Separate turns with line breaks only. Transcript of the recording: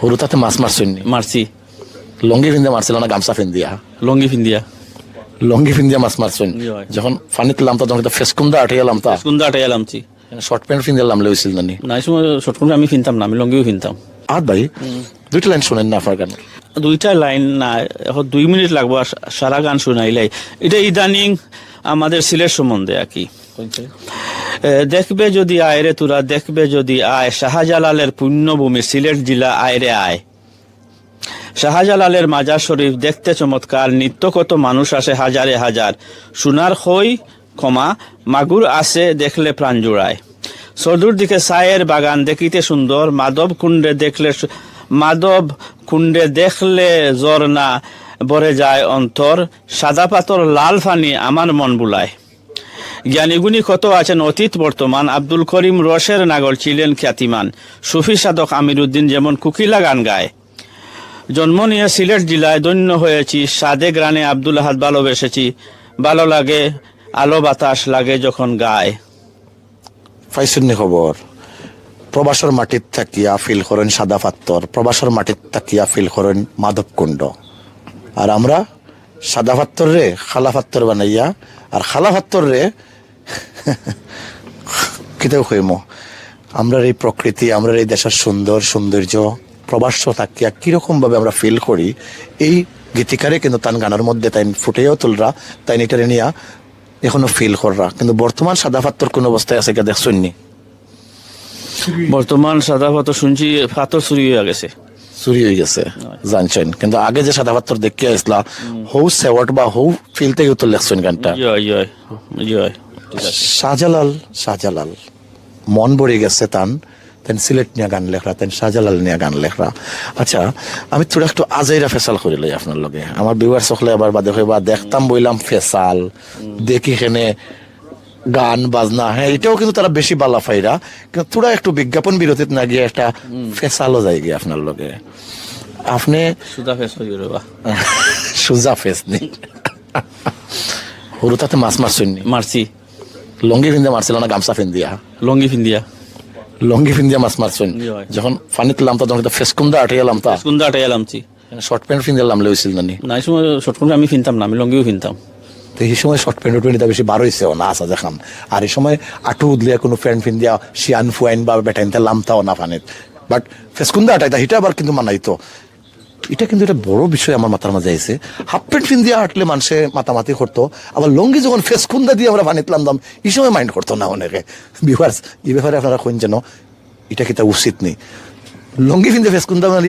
সৰু তাতে মাছ মারছেন
মারছি।
লঙ্গি ফিন্দিয়া মারছিল না গামছা ফিন্দিয়া?
লঙ্গি ফিন্দিয়া।
লঙ্গি ফিন্দিয়া মাছ মারছেন। যখন পানিতে লামতা তখন তো ফেসকুন্দা আঠিয়া লামতা?
কুন্দা আটাই আলামছি
শর্ট প্যান্ট ফিন্দিয়া লামলে হয়েছিল
না এই সময় শর্টকুন্ড আমি ফিনতাম না আমি লঙ্গিও ফিনতাম।
আদ ভাই দুইটা লাইন শোনেন না আপনার গান?
দুইটা লাইন না এখন দুই মিনিট লাগবো আর সারা গান শুনাইলাই এটা ইদানিং আমাদের সিলেট সম্বন্ধে আর কি। দেখবে যদি আয় রে তোরা, দেখবে যদি আয়। শাহজালালের পুণ্যভূমি সিলেট জেলা আয় রে আয়। শাহজালালের মাজার শরীফ দেখতে চমৎকার, নিত্য কত মানুষ আসে হাজারে হাজার। সোনার খই, ক্ষমা, মাগুর আসে দেখলে প্রাণ জুড়ায়। সদূর দিকে সায়ের বাগান দেখিতে সুন্দর, মাধব কুণ্ডে দেখলে মাধব কুণ্ডে দেখলে ঝর্ণা ভরে যায় অন্তর। সাদা পাথর, লাল ফানি আমার মন বুলায়। জ্ঞানীগুণী কত আছেন অতীত, বর্তমান আব্দুল করিম রসের নাগর ছিলেন খ্যাতিমান। সুফি সাধক আমির উদ্দিন যেমন কুকিলা গান গায়। জন্ম নিয়ে সিলেট জেলায় দৈন্য হয়েছি, সাদে গ্রানে আব্দুল আহাদ ভালোবেসেছি ভালো লাগে, আলো বাতাস লাগে যখন গায়।
পাইছেন নি খবর। প্রবাসর মাটিত থাকিয়া ফিল করেন সাদা পাত্তর প্রবাসর মাটিত থাকিয়া ফিল করেন মাধব কুণ্ড। আর আমরা সাদা পাত্তর রে, খালা পাত্তর বানাইয়া, আর খালা পাত্তর রে কিতাও কইমো? আমরা এই প্রকৃতি আমরা এই দেশের সুন্দর সৌন্দর্য প্রবাস থাকিয়া কীরকম ভাবে আমরা ফিল করি এই গীতিকারে কিন্তু তান গানের মধ্যে তাই ফুটেও তুলরা তাই এটারে নিয়া এখনও ফিল কররা। কিন্তু বর্তমান সাদা পাত্তর কোন অবস্থায় আছে কে দেখছেন নি
বর্তমান সাদা পাথর শুনছি পাথর চুরি হয়ে গেছে।
চুরি হয়ে গেছে জানছেন। কিন্তু আগে যে সাদা পাত্তর দেখিয়া আসলা হৌ সেওয়াট বা হৌ ফিল থেকে তো লেখছেন গানটা।
জয় জয় জয়।
শাহজালাল শাহজালাল। মন ভরে গেছে তান তেন সিলেট নিয়ে গান লেখরা তেন শাহজালাল নিয়ে গান লেখরা। আচ্ছা আমি তোরা একটু আজাইরা ফেসাল করে লই আপনার লগে। আমার বিবার চকলে আবার বাদে হয়ে বা দেখতাম বইলাম ফেসাল। দেখি খেনে গান বাজনা হ্যাঁ এটাও কিন্তু তারা বেশি বালা ফাইরা। কিন্তু তোরা একটু বিজ্ঞাপন বিরতিত না গিয়ে একটা ফেসালও যায় গিয়ে আপনার লগে। আপনি
সুদা ফেস হয়ে
সুজা ফেস নি। সৰু তাতে মাছ মারছেন
মারছি।
লঙ্গি ফিন্দিয়া মারছিল না গামছা ফিন্দিয়া?
লঙ্গি ফিন্দিয়া।
লঙ্গি ফিন্দিয়া মাছ মারছেন। যখন পানিতে লামতা তখন তো ফেসকুন্দা আঠিয়া লামতা?
কুন্দা আটাই আলামছি
শর্ট প্যান্ট ফিন্দিয়া লামলে হয়েছিল
না নাই সময় শর্টকুন্ড আমি ফিনতাম না আমি লঙ্গিও ফিনতাম।
তো এই সময় শর্ট প্যান্ট প্যান্ট বেশি বার হয়েছে না আসা দেখান আর এই সময় আটু উদলিয়া কোনো প্যান্ট ফিন্দিয়া শিয়ান ফুয়াইন বা বেটাইনতে লামতাও না পানিত বাট ফেসকুন্দা আটাইতা হিটা আবার কিন্তু মানাইতো। এটা কিন্তু একটা বড় বিষয় আমার মাথার মাঝে আছে হাফ প্যান্ট ফিন দিয়ে হাঁটলে মানুষে মাতামাতি করতো, আবার লঙ্গি যখন ফেস খুন্দা দিয়ে আমরা বানিতলাম দাম, এই সময় মাইন্ড করতো না অনেকে। বিভার্স এই ব্যাপারে আপনারা কোন যেন, এটা কি তা উচিত নেই। লঙ্গি ফিন্দে ফেসকুন্দা